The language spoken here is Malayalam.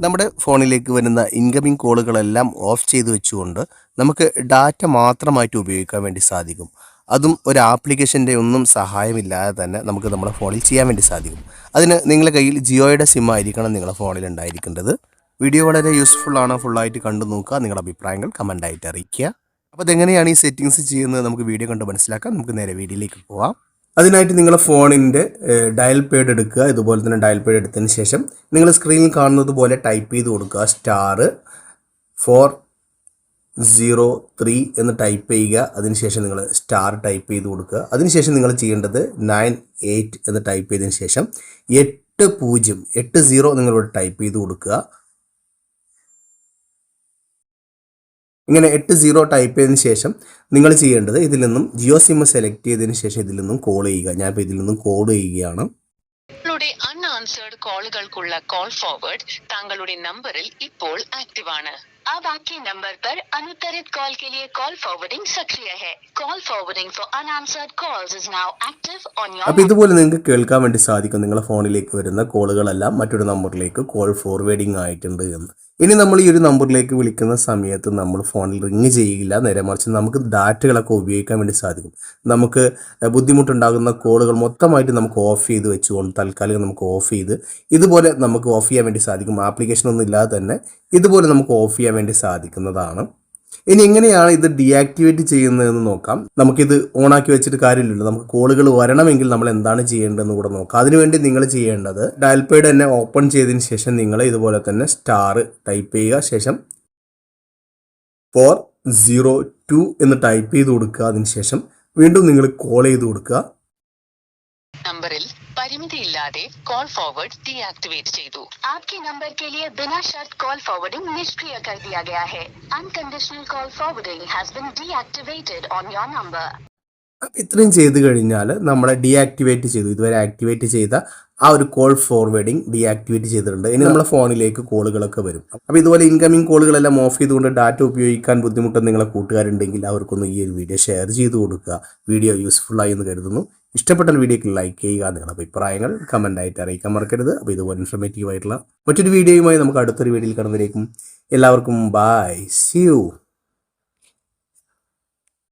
നമ്മുടെ ഫോണിലേക്ക് വരുന്ന ഇൻകമിംഗ് കോളുകളെല്ലാം ഓഫ് ചെയ്തു വെച്ചുകൊണ്ട് നമുക്ക് ഡാറ്റ മാത്രമായിട്ട് ഉപയോഗിക്കാൻ വേണ്ടി സാധിക്കും. അതും ഒരു ആപ്ലിക്കേഷന്റെ ഒന്നും സഹായമില്ലാതെ തന്നെ നമുക്ക് നമ്മുടെ ഫോണിൽ ചെയ്യാൻ വേണ്ടി സാധിക്കും. അതിന് നിങ്ങളുടെ കയ്യിൽ ജിയോയുടെ സിം ആയിരിക്കണം നിങ്ങളുടെ ഫോണിൽ ഉണ്ടായിരിക്കേണ്ടത്. വീഡിയോ വളരെ യൂസ്ഫുൾ ആണ്. ഫുള്ളായിട്ട് കണ്ടു നോക്കുക. നിങ്ങളുടെ അഭിപ്രായങ്ങൾ കമന്റായിട്ട് അറിയിക്കുക. അപ്പോൾ അതെങ്ങനെയാണ് ഈ സെറ്റിങ്സ് ചെയ്യുന്നത്? നമുക്ക് വീഡിയോ കണ്ട് മനസ്സിലാക്കാം. നമുക്ക് നേരെ വീഡിയോയിലേക്ക് പോവാം. അതിനായിട്ട് നിങ്ങളുടെ ഫോണിന്റെ ഡയൽ പേഡ് എടുക്കുക. ഇതുപോലെ തന്നെ ഡയൽ പേഡ് എടുത്തതിന് ശേഷം നിങ്ങൾ സ്ക്രീനിൽ കാണുന്നത് പോലെ ടൈപ്പ് ചെയ്ത് കൊടുക്കുക. സ്റ്റാർ ഫോർ സീറോ ത്രീ എന്ന് ടൈപ്പ് ചെയ്യുക. അതിനുശേഷം നിങ്ങൾ സ്റ്റാർ ടൈപ്പ് ചെയ്ത് കൊടുക്കുക. അതിനുശേഷം നിങ്ങൾ ചെയ്യേണ്ടത് നയൻ എയ്റ്റ് എന്ന് ടൈപ്പ് ചെയ്തതിന് ശേഷം എട്ട് പൂജ്യം എട്ട് സീറോ നിങ്ങളിവിടെ ടൈപ്പ് ചെയ്ത് കൊടുക്കുക. ഇങ്ങനെ എട്ട് സീറോ ടൈപ്പ് ചെയ്തതിന് ശേഷം നിങ്ങൾ ചെയ്യേണ്ടത് ഇതിൽ നിന്നും ജിയോ സിം സെലക്ട് ചെയ്തതിന് ശേഷം ഇതിൽ നിന്നും കോൾ ചെയ്യുക. ഞാനിപ്പോൾ ഇതിൽ നിന്നും കോൾ ചെയ്യുകയാണ്. നിങ്ങളുടെ കോളുകൾക്കുള്ള കോൾ ഫോർവേഡ് താങ്കളുടെ നമ്പറിൽ ഇപ്പോൾ ആക്റ്റീവ് ആണ്. अब आपके नंबर पर अनुत्तरित कॉल के लिए कॉल फॉरवर्डिंग सक्रिय है call forwarding for unanswered calls is now active on your അപ്പോൾ ഇതുപോലെ നിങ്ങൾക്ക് കേൾക്കാൻ വേണ്ടി സാധിക്കും നിങ്ങളുടെ ഫോണിലേക്ക് വരുന്ന കോളുകളെല്ലാം മറ്റൊരു നമ്പറിലേക്ക് കോൾ ഫോർവേഡിംഗ് ആയിട്ടുണ്ട് എന്ന് ഇനി നമ്മൾ ഈ ഒരു നമ്പറിലേക്ക് വിളിക്കുന്ന സമയത്ത് നമ്മൾ ഫോണിൽ റിങ് ചെയ്യില്ല നേരെ മറിച്ച് നമുക്ക് ഡാറ്റകളൊക്കെ ഉപയോഗിക്കാൻ വേണ്ടി സാധിക്കും നമുക്ക് ബുദ്ധിമുട്ടുണ്ടാകുന്ന കോളുകൾ മൊത്തമായിട്ട് നമുക്ക് ഓഫ് ചെയ്ത് വെച്ചുകൊണ്ട് തൽക്കാലം നമുക്ക് ഓഫ് ചെയ്ത് ഇതുപോലെ നമുക്ക് ഓഫ് ചെയ്യാൻ വേണ്ടി സാധിക്കും ആപ്ലിക്കേഷൻ ഒന്നും ഇല്ലാതെ തന്നെ ഇതുപോലെ നമുക്ക് ഓഫ് ചെയ്യാൻ വേണ്ടി സാധിക്കുന്നതാണ്. ഇനി എങ്ങനെയാണ് ഇത് ഡീആക്ടിവേറ്റ് ചെയ്യുന്നതെന്ന് നോക്കാം. നമുക്കിത് ഓണാക്കി വെച്ചിട്ട് കാര്യമില്ലല്ലോ. നമുക്ക് കോളുകൾ വരണമെങ്കിൽ നമ്മൾ എന്താണ് ചെയ്യേണ്ടതെന്ന് കൂടെ നോക്കാം. അതിനുവേണ്ടി നിങ്ങൾ ചെയ്യേണ്ടത് ഡയൽ പേഡ് തന്നെ ഓപ്പൺ ചെയ്തതിന് ശേഷം നിങ്ങൾ ഇതുപോലെ തന്നെ സ്റ്റാർ ടൈപ്പ് ചെയ്യുക. ശേഷം ഫോർ സീറോ ടു എന്ന് ടൈപ്പ് ചെയ്ത് കൊടുക്കുക. അതിനുശേഷം വീണ്ടും നിങ്ങൾ കോൾ ചെയ്ത് കൊടുക്കുക. നമ്പറിൽ പരിമിതിയില്ലാതെ കോൾ ഫോർവേഡ് ഡീആക്ടിവേറ്റ് ചെയ്തു आपके नंबर के लिए बिना शर्त कॉल फॉरवर्डिंग निष्क्रिय कर दिया गया है unconditional call forwarding has been deactivated on your number അപ്പം ഇത്രയും ചെയ്ത് കഴിഞ്ഞാൽ നമ്മളെ ഡീആക്ടിവേറ്റ് ചെയ്തു ഇതുവരെ ആക്ടിവേറ്റ് ചെയ്ത ആ ഒരു കോൾ ഫോർവേഡിങ് ഡീആക്ടിവേറ്റ് ചെയ്തിട്ടുണ്ട്. ഇനി നമ്മുടെ ഫോണിലേക്ക് കോളുകളൊക്കെ വരും. അപ്പോൾ ഇതുപോലെ ഇൻകമിംഗ് കോളുകളെല്ലാം ഓഫ് ചെയ്തുകൊണ്ട് ഡാറ്റ ഉപയോഗിക്കാൻ ബുദ്ധിമുട്ട് നിങ്ങളെ കൂട്ടുകാരുണ്ടെങ്കിൽ അവർക്കൊന്ന് ഈ ഒരു വീഡിയോ ഷെയർ ചെയ്ത് കൊടുക്കുക. വീഡിയോ യൂസ്ഫുൾ ആയി എന്ന് കരുതുന്നു. ഇഷ്ടപ്പെട്ട വീഡിയോക്ക് ലൈക്ക് ചെയ്യുക നിങ്ങളുടെ അഭിപ്രായങ്ങൾ കമന്റായിട്ട് അറിയിക്കാൻ മറക്കരുത്. അപ്പോൾ ഇതുപോലെ ഇൻഫർമേറ്റീവ് ആയിട്ടുള്ള മറ്റൊരു വീഡിയോയുമായി നമുക്ക് അടുത്തൊരു വീഡിയോയിൽ കടന്നിരിക്കും. എല്ലാവർക്കും ബൈ സി യു